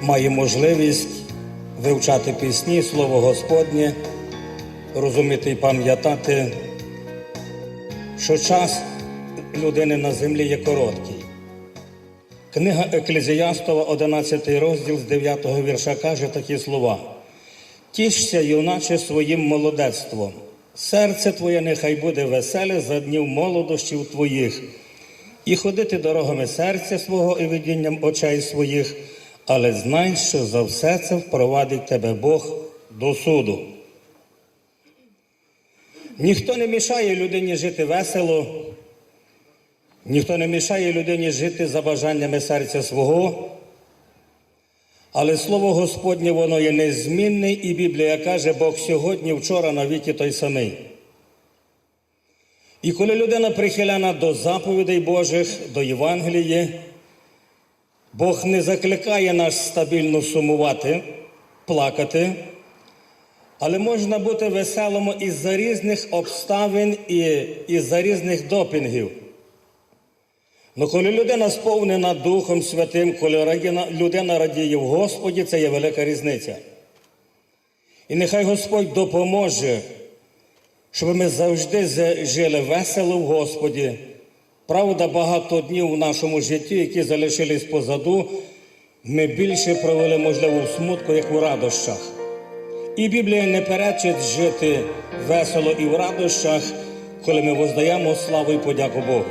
має можливість вивчати пісні, слово Господнє, розуміти і пам'ятати, що час людини на землі є короткий. Книга Еклезіастова, 11 розділ з 9 вірша каже такі слова: Тішся, юначе, своїм молодецтвом. Серце твоє нехай буде веселе за днів молодощів твоїх, і ходити дорогами серця свого і видінням очей своїх, але знай, що за все це впровадить тебе Бог до суду. Ніхто не мішає людині жити весело, ніхто не мішає людині жити за бажаннями серця свого. Але слово Господнє воно є незмінне, і Біблія каже, Бог сьогодні, вчора, навіки той самий. І коли людина прихиляна до заповідей Божих, до Євангелії, Бог не закликає нас стабільно сумувати, плакати, але можна бути веселому із-за різних обставин і із-за різних допінгів. Ну, коли людина сповнена Духом Святим, коли людина радіє в Господі, це є велика різниця. І нехай Господь допоможе, щоб ми завжди жили весело в Господі. Правда, багато днів в нашому житті, які залишились позаду, ми більше провели, можливо, в смутку, як у радощах. І Біблія не перечить жити весело і в радощах, коли ми воздаємо славу і подяку Богу.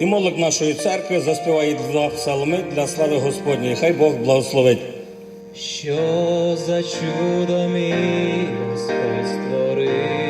І молодь нашої церкви заспіває два псалми для слави Господньої. Хай Бог благословить. Що за чудо мій Господь створив?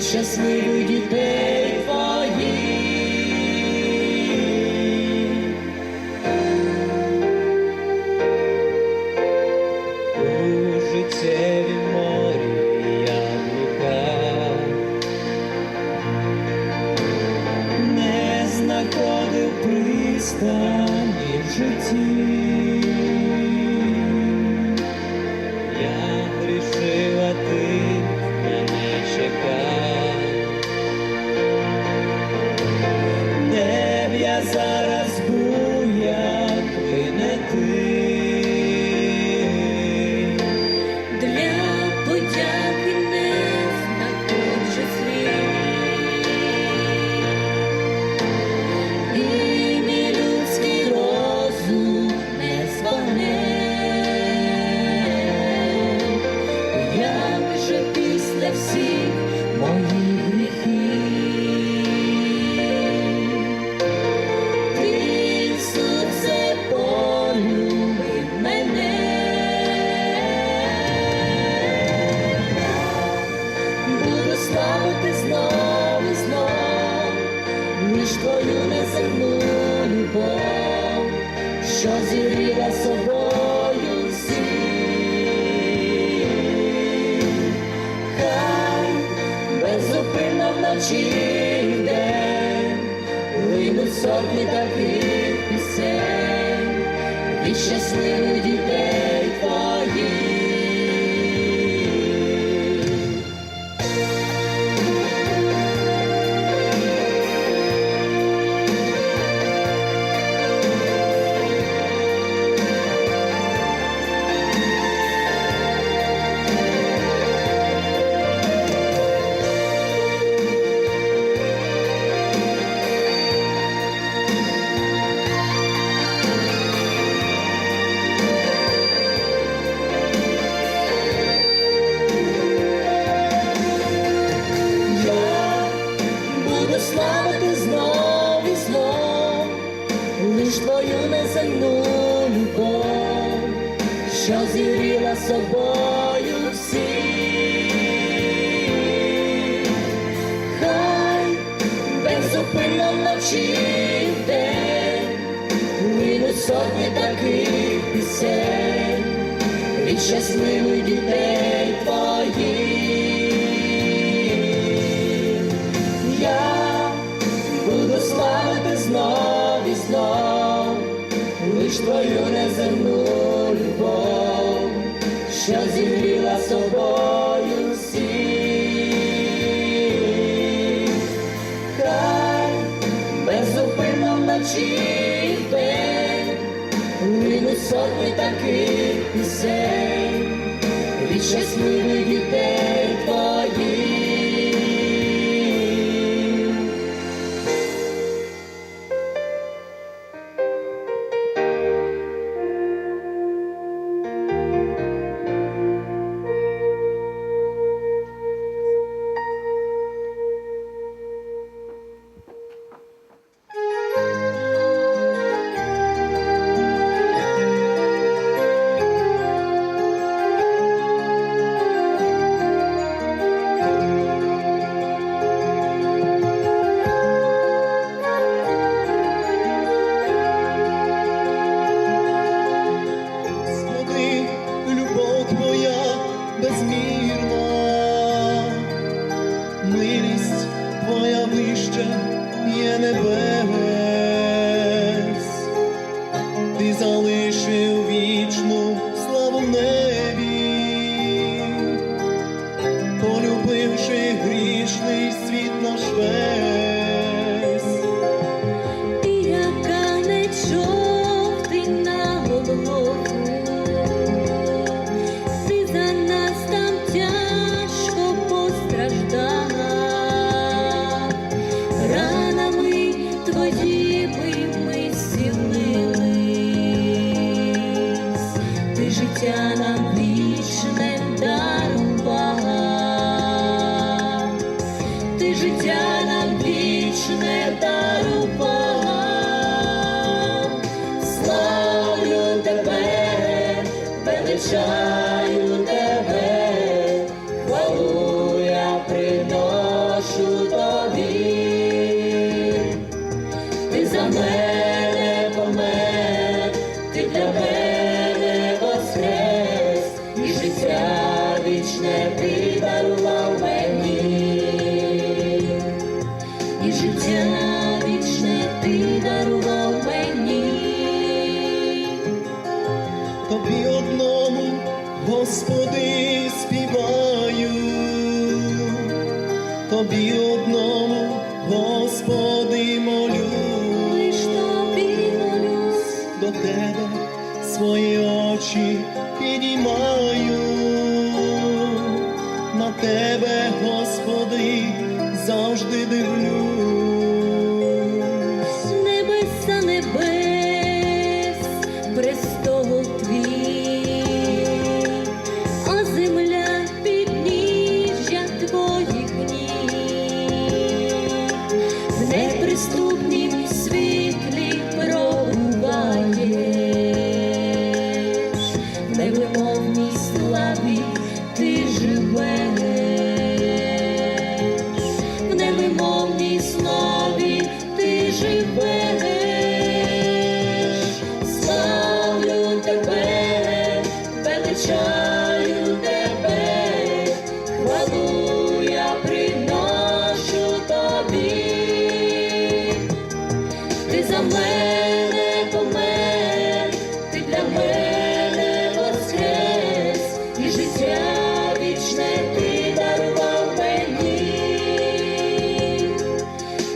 Від щасливих дітей твоїх. У життєві морі я блукав, не знаходив пристані в житті. Сотні таких пісень і щасливих дітей собою всі. Хай безупинно вночі день линуть сотні таких пісень від щасливих дітей твоїх. Я буду славити знов і знов лиш твою неземну що зігріла собою всіх. Хай безупинно вночі і вдень линуть сотні таких пісень від щасливих життя нам вічне дарувала ти життя нам вічне дарував. Славлю тебе, величаю тебе, хвалу я приношу тобі. Ти за мене Тобі одному, Господи, молю, Лиш тобі молюсь, до Тебе свої очі підіймаю, на Тебе,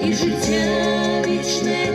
і життя вічне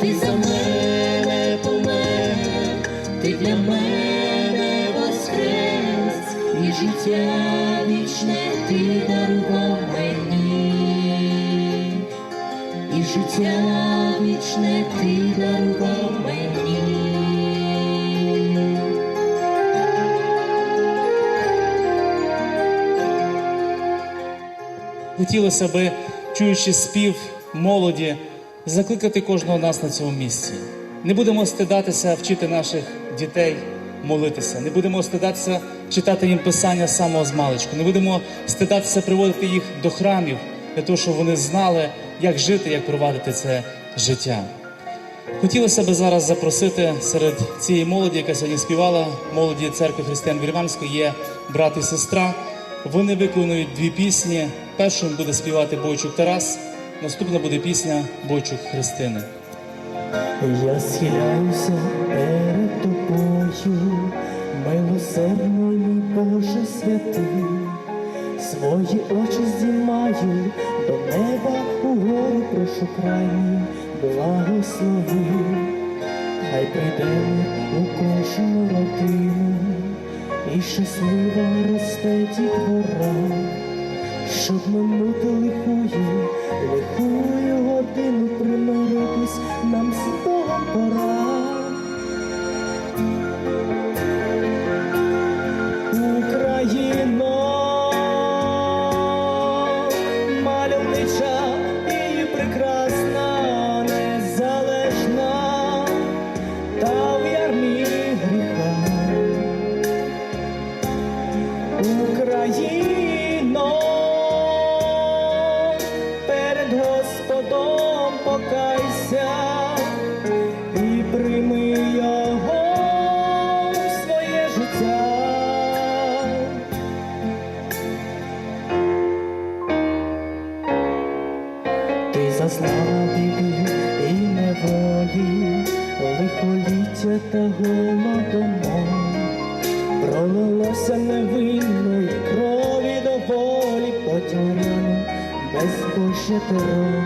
ти за мене помер, ти для мене воскрес, і життя вічне ти дарував мені, і життя вічне ти дарував мені. Хотілося би, чуючи спів молоді закликати кожного нас на цьому місці. Не будемо стидатися вчити наших дітей молитися, не будемо стидатися читати їм писання самого з маличку, не будемо стидатися приводити їх до храмів для того, щоб вони знали, як жити, як провадити це життя. Хотілося б зараз запросити серед цієї молоді, яка сьогодні співала, молоді церкви Християн Вірванської, є брат і сестра. Вони виконують дві пісні. Першою буде співати Бойчук Тарас, наступна буде пісня Бойчук Христини. Я схиляюся перед тобою, милосердний мій Боже святий, свої очі здіймаю до неба угору прошу крайні, благослови, хай прийде у кожну родину, і щаслива росте дітвора, щоб минути лихую зазнала біди і неволі, лихоліття та голодомор. Пролилося невинної крові до волі потюряну безбожжя терор.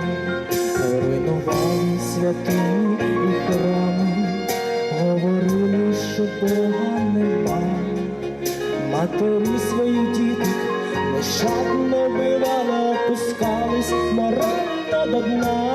Руйнували святині і храми, говорили, що Бога нема. Матері своїх діток нещадно вбивали, опускались морально до дна.